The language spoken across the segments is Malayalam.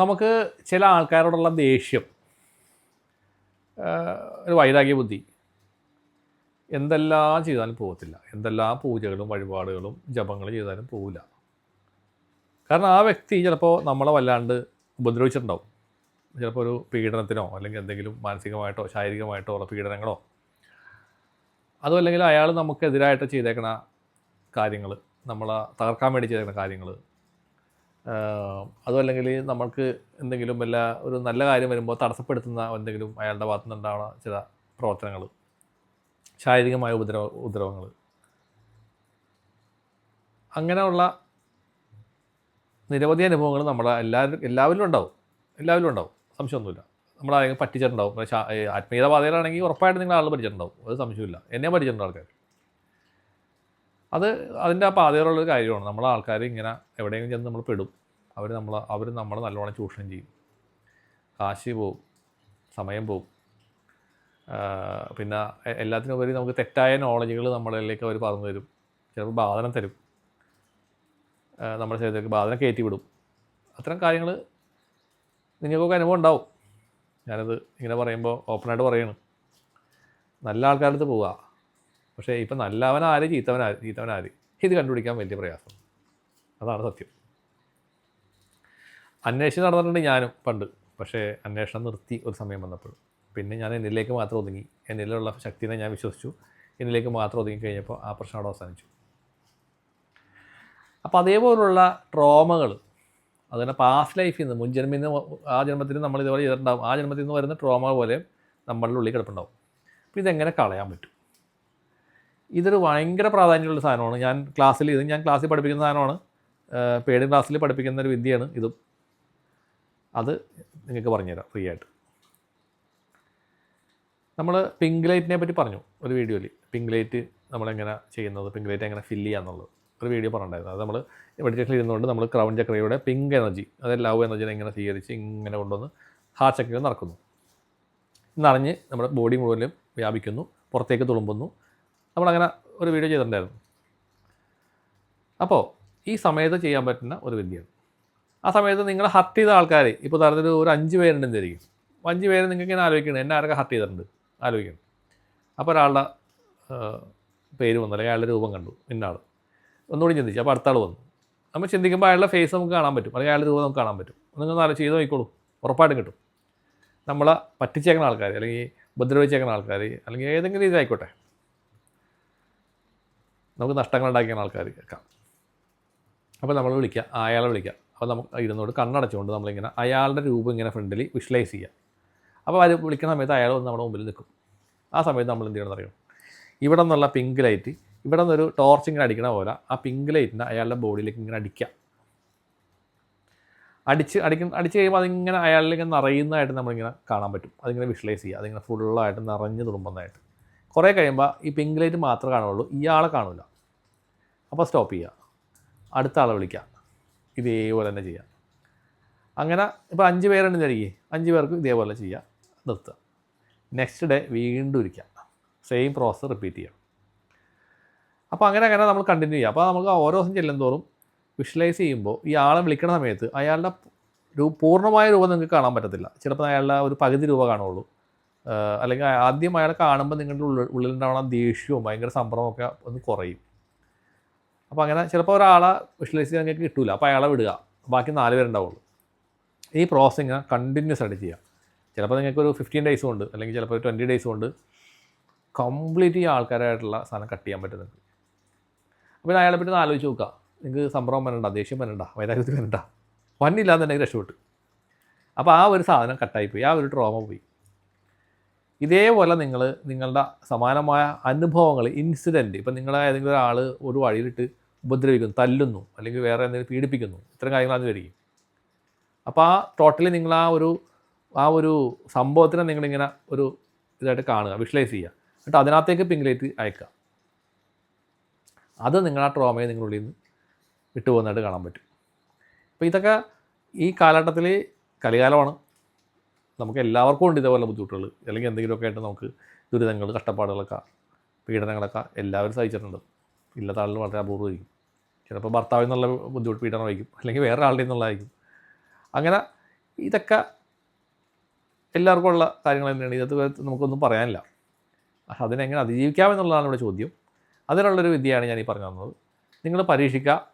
നമുക്ക് ചില ആൾക്കാരോടുള്ള ദേഷ്യം ഒരു വൈരാഗ്യ ബുദ്ധി. എന്തെല്ലാം ചെയ്താലും പോകത്തില്ല. എന്തെല്ലാം പൂജകളും വഴിപാടുകളും ജപങ്ങളും ചെയ്താലും പോവില്ല. കാരണം ആ വ്യക്തി ചിലപ്പോൾ നമ്മളെ വല്ലാണ്ട് ഉപദ്രവിച്ചിട്ടുണ്ടാവും. ചിലപ്പോൾ ഒരു പീഡനത്തിനോ അല്ലെങ്കിൽ എന്തെങ്കിലും മാനസികമായിട്ടോ ശാരീരികമായിട്ടോ ഉള്ള പീഡനങ്ങളോ. അതും അല്ലെങ്കിൽ അയാൾ നമുക്കെതിരായിട്ട് ചെയ്തേക്കണ കാര്യങ്ങൾ നമ്മളെ തകർക്കാൻ വേണ്ടി ചെയ്തേക്കണ കാര്യങ്ങൾ അതും അല്ലെങ്കിൽ നമ്മൾക്ക് എന്തെങ്കിലും വല്ല ഒരു നല്ല കാര്യം വരുമ്പോൾ തടസ്സപ്പെടുത്തുന്ന എന്തെങ്കിലും അയാളുടെ ഭാഗത്തു നിന്നുണ്ടാവുന്ന ചില പ്രവർത്തനങ്ങൾ? ശാരീരികമായ ഉപദ്രവ ഉപദ്രവങ്ങൾ. അങ്ങനെയുള്ള നിരവധി അനുഭവങ്ങൾ നമ്മളെ എല്ലാവരും എല്ലാവരിലും ഉണ്ടാവും. എല്ലാവരിലും ഉണ്ടാവും. സംശയമൊന്നുമില്ല. നമ്മൾ ആരെങ്കിലും പറ്റിച്ചിട്ടുണ്ടാവും. ആത്മീയത പാതയിലാണെങ്കിൽ ഉറപ്പായിട്ട് നിങ്ങൾ ആൾ പഠിച്ചിട്ടുണ്ടാവും അത് സംശയമില്ല എന്നെ പഠിച്ചിട്ടുണ്ട് ആൾക്കാർ. അത് അതിന്റെ ആ പാതയിലുള്ളൊരു കാര്യമാണ്. നമ്മളെ ആൾക്കാർ ഇങ്ങനെ എവിടെയെങ്കിലും ചെന്ന് നമ്മൾ പെടും. അവർ നമ്മൾ അവർ നമ്മളെ നല്ലോണം ചൂഷണം ചെയ്യും. കാശ് പോവും സമയം പോവും. പിന്നെ എല്ലാത്തിനും ഉപരി നമുക്ക് തെറ്റായ നോളജുകൾ നമ്മളിലേക്ക് അവർ പറഞ്ഞു തരും. ചിലപ്പോൾ ബാധനം തരും. നമ്മുടെ ശരീരത്തിലേക്ക് ബാധനം കയറ്റി വിടും അത്തരം കാര്യങ്ങൾ നിങ്ങൾക്കൊക്കെ അനുഭവം ഉണ്ടാവും. ഞാനത് ഇങ്ങനെ പറയുമ്പോൾ ഓപ്പണായിട്ട് പറയാണ്. നല്ല ആൾക്കാരുടെ അടുത്ത് പോവുക. പക്ഷേ ഇപ്പം നല്ലവനാര് ചീത്തവനാര് ചീത്തവനാര്? ഇത് കണ്ടുപിടിക്കാൻ വലിയ പ്രയാസം. അതാണ് സത്യം. അന്വേഷണം നടന്നിട്ടുണ്ട് ഞാനും പണ്ട്. പക്ഷേ അന്വേഷണം നിർത്തി ഒരു സമയം വന്നപ്പോൾ പിന്നെ ഞാൻ എന്നിലേക്ക് മാത്രം ഒതുങ്ങി. എന്നിലുള്ള ശക്തിനെ ഞാൻ വിശ്വസിച്ചു. എന്നിലേക്ക് മാത്രം ഒതുങ്ങി കഴിഞ്ഞപ്പോൾ ആ പ്രശ്നം അവിടെ അവസാനിച്ചു. അപ്പോൾ അതേപോലുള്ള ട്രോമകൾ അതുപോലെ പാസ്റ്റ് ലൈഫിൽ നിന്ന് മുൻജന്മിൽ നിന്ന് ആ ജന്മത്തിൽ നമ്മൾ ഇതുപോലെ ചെയ്തിട്ടുണ്ടാവും. ആ ജന്മത്തിൽ നിന്ന് വരുന്ന ട്രോമ പോലെ നമ്മളുടെ ഉള്ളിൽ കിടപ്പുണ്ടാവും. അപ്പോൾ ഇതെങ്ങനെ കളയാൻ പറ്റും? ഇതൊരു ഭയങ്കര പ്രാധാന്യമുള്ള സാധനമാണ്. ഞാൻ ക്ലാസ്സിൽ ഇത് ഞാൻ ക്ലാസ്സിൽ പഠിപ്പിക്കുന്ന സാധനമാണ്. പേഡ് ക്ലാസ്സിൽ പഠിപ്പിക്കുന്ന ഒരു വിദ്യയാണ് ഇതും. അത് നിങ്ങൾക്ക് പറഞ്ഞുതരാം ഫ്രീ ആയിട്ട്. നമ്മൾ പിങ്ക് ലൈറ്റിനെ പറ്റി പറഞ്ഞു ഒരു വീഡിയോയിൽ പിങ്ക് ലൈറ്റ് നമ്മളെങ്ങനെ ചെയ്യുന്നത് പിങ്ക് ലൈറ്റ് എങ്ങനെ ഫില്ല് ചെയ്യാന്നുള്ളത് ഒരു വീഡിയോ പറഞ്ഞിട്ടുണ്ടായിരുന്നു. അത് നമ്മൾ മെഡിറ്റേഷനിൽ ഇരുന്നുകൊണ്ട് നമ്മൾ ക്രൗൺ ചക്രയുടെ പിങ്ക് എനർജി അതായത് ലവ് എനർജിനെ എങ്ങനെ സ്വീകരിച്ച് ഇങ്ങനെ കൊണ്ടുവന്ന് ഹാർട്ട് ചക്രയിൽ നടക്കുന്നു. നിറഞ്ഞ് നമ്മുടെ ബോഡി മുഴുവനും വ്യാപിക്കുന്നു പുറത്തേക്ക് തുളുമ്പുന്നു. നമ്മളങ്ങനെ ഒരു വീഡിയോ ചെയ്തിട്ടുണ്ടായിരുന്നു. അപ്പോൾ ഈ സമയത്ത് ചെയ്യാൻ പറ്റുന്ന ഒരു വിദ്യയാണ്. ആ സമയത്ത് നിങ്ങൾ ഹർട്ട് ചെയ്ത ആൾക്കാർ ഇപ്പോൾ തരത്തിൽ ഒരു അഞ്ച് പേരുണ്ടെന്ന് വിചാരിക്കും. അഞ്ച് പേര് നിങ്ങൾക്ക് ഇങ്ങനെ ആലോചിക്കണം എന്നെ ആരൊക്കെ ഹർട്ട് ചെയ്തിട്ടുണ്ട്? ആലോചിക്കണം. അപ്പോൾ ഒരാളുടെ പേര് വന്നു അല്ലെങ്കിൽ അയാളുടെ രൂപം കണ്ടു ഇന്ന ആൾ ഒന്നുകൂടി ചിന്തിച്ചു അപ്പോൾ അടുത്ത ആൾ വന്നു. നമ്മൾ ചിന്തിക്കുമ്പോൾ അയാളുടെ ഫേസ് നമുക്ക് കാണാൻ പറ്റും അല്ലെങ്കിൽ അയാളുടെ രൂപം നമുക്ക് കാണാൻ പറ്റും. നിങ്ങൾ നാല് ചെയ്ത് നോക്കിക്കോളൂ ഉറപ്പായിട്ടും കിട്ടും. നമ്മളെ പറ്റിച്ചേക്കുന്ന ആൾക്കാർ അല്ലെങ്കിൽ ഉപദ്രവിച്ചേക്കുന്ന ആൾക്കാർ അല്ലെങ്കിൽ ഏതെങ്കിലും ഇതായിക്കോട്ടെ നമുക്ക് നഷ്ടങ്ങൾ ഉണ്ടാക്കിയ ആൾക്കാർ അപ്പോൾ നമ്മൾ വിളിക്കുക അയാളെ വിളിക്കുക അപ്പോൾ നമുക്ക് ഇരുന്നോട് കണ്ണടച്ചുകൊണ്ട് നമ്മളിങ്ങനെ അയാളുടെ രൂപം ഇങ്ങനെ ഫ്രണ്ടിൽ വിഷ്വലൈസ് ചെയ്യുക അപ്പോൾ അത് വിളിക്കുന്ന സമയത്ത് അയാൾ വന്ന് നമ്മുടെ മുമ്പിൽ നിൽക്കും. ആ സമയത്ത് നമ്മൾ എന്ത് ചെയ്യണമെന്ന് അറിയണം ഇവിടെ നിന്നുള്ള പിങ്ക് ലൈറ്റ് ഇവിടെ നിന്നൊരു ടോർച്ച് ഇങ്ങനെ അടിക്കണ പോലെ ആ പിങ്ക് ലൈറ്റിനെ അയാളുടെ ബോഡിയിലേക്ക് ഇങ്ങനെ അടിക്കുക. അടിച്ച് അടിക്കുന്ന അടിച്ച് കഴിയുമ്പോൾ അതിങ്ങനെ അയാളിലേക്ക് നിറയുന്നതായിട്ട് നമ്മളിങ്ങനെ കാണാൻ പറ്റും. അതിങ്ങനെ വിഷ്വലൈസ് ചെയ്യുക. അതിങ്ങനെ ഫുള്ളായിട്ട് നിറഞ്ഞു തുളുമ്പുന്നതായിട്ട്. കുറേ കഴിയുമ്പോൾ ഈ പിങ്ക് ലൈറ്റ് മാത്രമേ കാണുള്ളൂ. ഇയാളെ കാണില്ല അപ്പോൾ സ്റ്റോപ്പ് ചെയ്യുക. അടുത്ത ആളെ വിളിക്കുക. ഇതേപോലെ തന്നെ ചെയ്യാം. അങ്ങനെ ഇപ്പോൾ അഞ്ച് പേരുണ്ടെന്ന് വിചാരിക്കുക അഞ്ച് പേർക്ക് ഇതേപോലെ ചെയ്യാം. നിർത്തുക നെക്സ്റ്റ് ഡേ വീണ്ടും ഇരിക്കാം. സെയിം പ്രോസസ്സ് റിപ്പീറ്റ് ചെയ്യാം. അപ്പോൾ അങ്ങനെ അങ്ങനെ നമ്മൾ കണ്ടിന്യൂ ചെയ്യാം. അപ്പോൾ നമുക്ക് ഓരോ ദിവസം ചെല്ലുന്തോറും വിഷ്വലൈസ് ചെയ്യുമ്പോൾ ഈ ആളെ വിളിക്കുന്ന സമയത്ത് അയാളുടെ പൂർണമായ രൂപം നിങ്ങൾക്ക് കാണാൻ പറ്റത്തില്ല. ചിലപ്പോൾ അയാളുടെ ഒരു പകുതി രൂപ കാണുള്ളൂ. അല്ലെങ്കിൽ ആദ്യം അയാളെ കാണുമ്പോൾ നിങ്ങളുടെ ഉള്ളിൽ ഉള്ളിലുണ്ടാവണം ദേഷ്യവും ഭയങ്കര സംഭ്രമമൊക്കെ ഒന്ന് കുറയും. അപ്പോൾ അങ്ങനെ ചിലപ്പോൾ ഒരാളെ വിഷ്വലൈസ് ചെയ്യാൻ കിട്ടില്ല അപ്പോൾ അയാളെ വിടുക. ബാക്കി നാല് പേരുണ്ടാവുള്ളൂ. ഈ പ്രോസസ്സിങ് കണ്ടിന്യൂസ് ആയിട്ട് ചെയ്യുക ചിലപ്പോൾ നിങ്ങൾക്ക് ഒരു ഫിഫ്റ്റീൻ ഡേയ്സ് കൊണ്ട് അല്ലെങ്കിൽ ചിലപ്പോൾ ഒരു ട്വന്റി ഡേയ്സ് കൊണ്ട് കംപ്ലീറ്റ് ഈ ആൾക്കാരായിട്ടുള്ള സാധനം കട്ട് ചെയ്യാൻ പറ്റും നിങ്ങൾക്ക് അപ്പോൾ അയാളെ പറ്റി ഒന്ന് ആലോചിച്ച് നോക്കുക. നിങ്ങൾക്ക് സംഭവം വരണ്ട ദേഷ്യം വരണ്ട വൈരാഗ്യത്തിൽ വരണ്ട. വന്നില്ലാന്നുണ്ടെങ്കിൽ രക്ഷപ്പെട്ടു. അപ്പോൾ ആ ഒരു സാധനം കട്ടായിപ്പോയി ആ ഒരു ട്രോമ പോയി. ഇതേപോലെ നിങ്ങൾ നിങ്ങളുടെ സമാനമായ അനുഭവങ്ങൾ ഇൻസിഡന്റ് ഇപ്പം നിങ്ങളെ ഏതെങ്കിലും ഒരാൾ ഒരു വഴിയിലിട്ട് ഉപദ്രവിക്കുന്നു തല്ലുന്നു അല്ലെങ്കിൽ വേറെ എന്തെങ്കിലും പീഡിപ്പിക്കുന്നു ഇത്തരം കാര്യങ്ങളാണ് വരികയും അപ്പോൾ ആ ടോട്ടലി നിങ്ങൾ ആ ഒരു ആ ഒരു സംഭവത്തിനെ നിങ്ങളിങ്ങനെ ഒരു ഇതായിട്ട് കാണുക വിഷ്വലൈസ് ചെയ്യുക. എന്നിട്ട് അതിനകത്തേക്ക് പിങ്കിലേറ്റ് അയക്കുക. അത് നിങ്ങൾ ആ ട്രോമയെ നിങ്ങളുള്ളിൽ നിന്ന് വിട്ടുപോകുന്നതായിട്ട് കാണാൻ പറ്റും. അപ്പോൾ ഇതൊക്കെ ഈ കാലഘട്ടത്തിൽ കലികാലമാണ്. നമുക്ക് എല്ലാവർക്കും ഉണ്ട് ഇതേപോലെ ബുദ്ധിമുട്ടുകൾ അല്ലെങ്കിൽ എന്തെങ്കിലുമൊക്കെ ആയിട്ട് നമുക്ക് ദുരിതങ്ങൾ കഷ്ടപ്പാടുകളൊക്കെ പീഡനങ്ങളൊക്കെ എല്ലാവരും സഹിച്ചിട്ടുണ്ട്. ഇല്ലാത്ത ആളിന് വളരെ അപൂർവമായിരിക്കും ചിലപ്പോൾ ഭർത്താവിൽ നിന്നുള്ള ബുദ്ധിമുട്ട് പീഡനമായിരിക്കും അല്ലെങ്കിൽ വേറെ ആളുടെ നിന്നുള്ളതായിരിക്കും. അങ്ങനെ ഇതൊക്കെ എല്ലാവർക്കും ഉള്ള കാര്യങ്ങൾ തന്നെയാണ്. ഇതത് നമുക്കൊന്നും പറയാനില്ല. പക്ഷെ അതിനെങ്ങനെ അതിജീവിക്കാമെന്നുള്ളതാണ് ഇവിടെ ചോദ്യം. അതിനുള്ളൊരു വിദ്യയാണ് ഞാൻ ഈ പറഞ്ഞു തന്നത്. നിങ്ങൾ പരീക്ഷിക്കുക.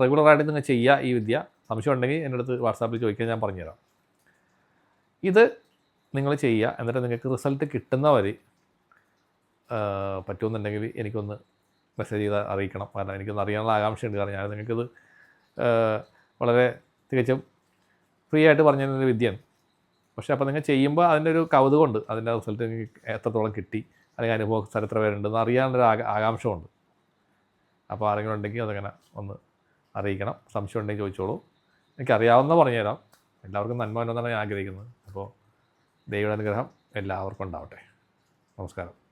റെഗുലറായിട്ട് നിങ്ങൾ ചെയ്യുക ഈ വിദ്യ. സംശയം ഉണ്ടെങ്കിൽ എന്റെ അടുത്ത് വാട്സാപ്പിൽ ചോദിക്കാൻ ഞാൻ പറഞ്ഞുതരാം. ഇത് നിങ്ങൾ ചെയ്യുക. എന്നിട്ട് നിങ്ങൾക്ക് റിസൾട്ട് കിട്ടുന്നവർ പറ്റുമെന്നുണ്ടെങ്കിൽ എനിക്കൊന്ന് മെസ്സേജ് ചെയ്ത് അറിയിക്കണം. കാരണം എനിക്കൊന്ന് അറിയാനുള്ള ആകാംക്ഷയുണ്ട്. കാരണം ഞാൻ നിങ്ങൾക്കിത് വളരെ തികച്ചും ഫ്രീ ആയിട്ട് പറഞ്ഞു തരുന്നൊരു വിദ്യയാണ്. പക്ഷേ അപ്പോൾ നിങ്ങൾ ചെയ്യുമ്പോൾ അതിന്റെ ഒരു കൗതുകമുണ്ട്. അതിന്റെ റിസൾട്ട് നിങ്ങൾക്ക് എത്രത്തോളം കിട്ടി. അല്ലെങ്കിൽ അനുഭവ സ്ഥലത്ര പേരുണ്ടെന്ന് അറിയാനുള്ളൊരു ആക ആകാംക്ഷമുണ്ട് അപ്പോൾ ആരെങ്കിലും ഉണ്ടെങ്കിൽ അതങ്ങനെ ഒന്ന് അറിയിക്കണം. സംശയം ഉണ്ടെങ്കിൽ ചോദിച്ചോളൂ. എനിക്കറിയാവുന്ന പറഞ്ഞുതരാം. എല്ലാവർക്കും നന്മ എന്നാണ് ഞാൻ ആഗ്രഹിക്കുന്നത്. അപ്പോൾ ദൈവയുടെ അനുഗ്രഹം എല്ലാവർക്കും ഉണ്ടാവട്ടെ. നമസ്കാരം.